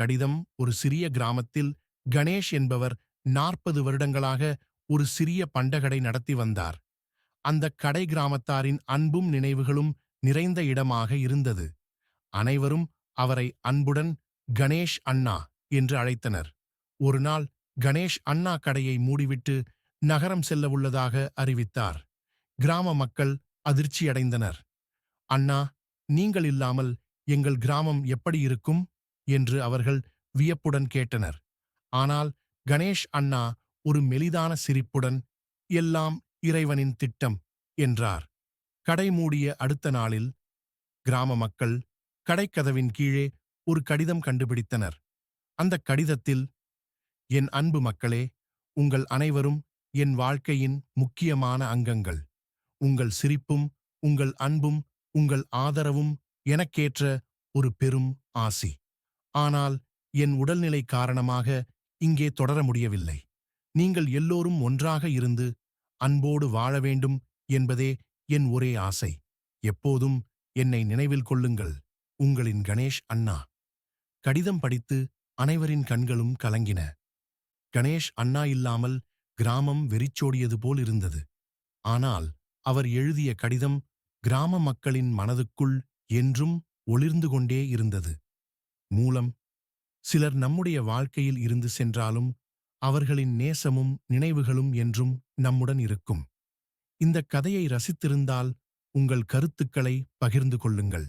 கடிதம் ஒரு சிறிய கிராமத்தில் கணேஷ் என்பவர் நாற்பது வருடங்களாக ஒரு சிறிய பண்டகடை நடத்தி வந்தார். அந்த கடை கிராமத்தாரின் அன்பும் நினைவுகளும் நிறைந்த இடமாக இருந்தது. அனைவரும் அவரை அன்புடன் கணேஷ் அண்ணா என்று அழைத்தனர். ஒரு நாள் கணேஷ் அண்ணா கடையை மூடிவிட்டு நகரம் செல்லவுள்ளதாக அறிவித்தார். கிராம மக்கள் அதிர்ச்சியடைந்தனர். அண்ணா நீங்கள் இல்லாமல் எங்கள் கிராமம் எப்படி இருக்கும்? என்று அவர்கள் வியப்புடன் கேட்டனர். ஆனால் கணேஷ் அண்ணா ஒரு மெலிதான சிரிப்புடன் எல்லாம் இறைவனின் திட்டம் என்றார். கடை மூடிய அடுத்த நாளில் கிராம மக்கள் கடைக்கதவின் கீழே ஒரு கடிதம் கண்டுபிடித்தனர். அந்த கடிதத்தில் என் அன்பு மக்களே உங்கள் அனைவரும் என் வாழ்க்கையின் முக்கியமான அங்கங்கள். உங்கள் சிரிப்பும் உங்கள் அன்பும் உங்கள் ஆதரவும் எனக்கேற்ற ஒரு பெரும் ஆசி. ஆனால் என் உடல்நிலை காரணமாக இங்கே தொடர முடியவில்லை. நீங்கள் எல்லோரும் ஒன்றாக இருந்து அன்போடு வாழ வேண்டும் என்பதே என் ஒரே ஆசை. எப்போதும் என்னை நினைவில் கொள்ளுங்கள் உங்களின் கணேஷ் அண்ணா. கடிதம் படித்து அனைவரின் கண்களும் கலங்கின. கணேஷ் அண்ணா இல்லாமல் கிராமம் வெறிச்சோடியது போல் இருந்தது. ஆனால் அவர் எழுதிய கடிதம் கிராம மக்களின் மனதுக்குள் என்றும் ஒளிர்ந்து கொண்டே இருந்தது. மூலம் சிலர் நம்முடைய வாழ்க்கையில் இருந்து சென்றாலும் அவர்களின் நேசமும் நினைவுகளும் என்றும் நம்முடன் இருக்கும். இந்த கதையை ரசித்திருந்தால் உங்கள் கருத்துக்களை பகிர்ந்து கொள்ளுங்கள்.